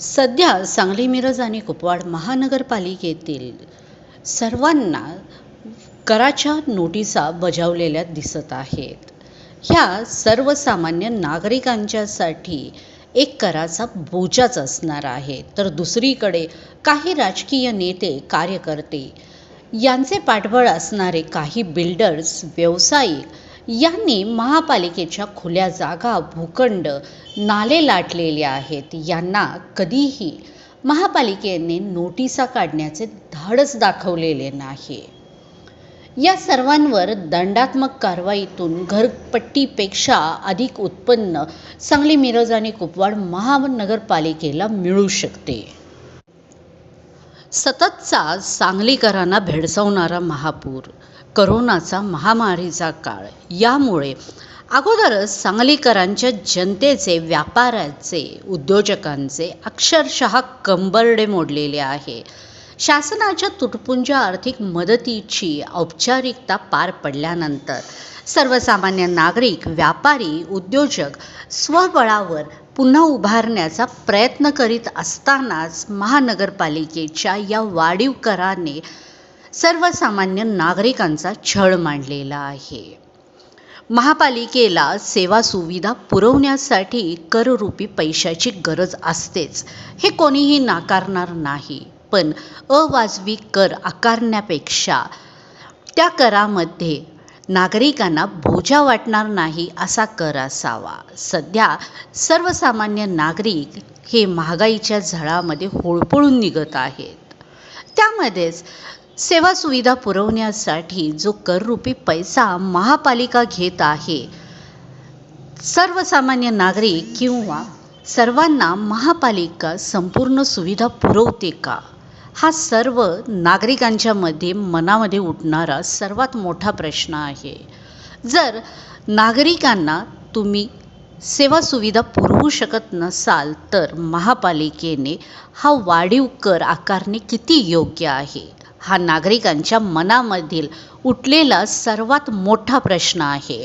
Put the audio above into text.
सध्या सांगली मिरज आणि कुपवाड महानगरपालिकेतील सर्वांना कराच्या नोटिसा बजावलेल्या दिसत आहेत. ह्या सर्वसामान्य नागरिकांच्यासाठी एक कराचा बोजाच असणार आहे. तर दुसरीकडे काही राजकीय नेते कार्यकर्ते यांचे पाठबळ असणारे काही बिल्डर्स व्यावसायिक यांनी महापालिकेच्या खुल्या जागा भूखंड नाले लाटलेले आहेत. यांना कधीही महापालिकेने नोटिसा काढण्याचे धाडस दाखवलेले नाही. या सर्वांवर दंडात्मक कारवाईतून घरपट्टीपेक्षा अधिक उत्पन्न सांगली मिरज आणि कुपवाड महानगरपालिकेला मिळू शकते. सततचा सांगलीकरांना भेडसावणारा महापूर करोनाचा महामारीचा काळ. यामुळे अगोदरच सांगलीकरांच्या जनतेचे व्यापाऱ्याचे उद्योजकांचे अक्षरशः कंबरडे मोडलेले आहे. शासनाच्या तुटपुंज आर्थिक मदतीची औपचारिकता पार पडल्यानंतर सर्वसामान्य नागरिक व्यापारी उद्योजक स्वबळावर पुन्हा उभारण्याचा प्रयत्न करीत असतानाच महानगरपालिकेच्या या वाढीव कराने सर्वसामान्य नागरिकांचा छळ मांडलेला आहे. महापालिकेला सेवा सुविधा पुरवण्यासाठी कररूपी पैशाची गरज असतेच हे कोणीही नाकारणार नाही. पण अवाजवी कर आकारण्यापेक्षा त्या करामध्ये नागरिकांना बोजा वाटणार नाही असा कर असावा. सध्या सर्वसामान्य नागरिक हे महागाईच्या झळामध्ये होळपळून निघत आहेत. त्यामध्येच सेवा सुविधा पुरवण्यासाठी जो कररूपी पैसा महापालिका घेत आहे सर्वसामान्य नागरिक किंवा सर्वांना महापालिका संपूर्ण सुविधा पुरवते का? हा सर्व नागरिकांच्यामध्ये मनामध्ये उठणारा सर्वात मोठा प्रश्न आहे. जर नागरिकांना तुम्ही सेवा सुविधा पुरवू शकत नसाल तर महापालिकेने हा वाढीव कर आकारणे किती योग्य आहे? हा नागरिकांच्या मनामधील उठलेला सर्वात मोठा प्रश्न आहे.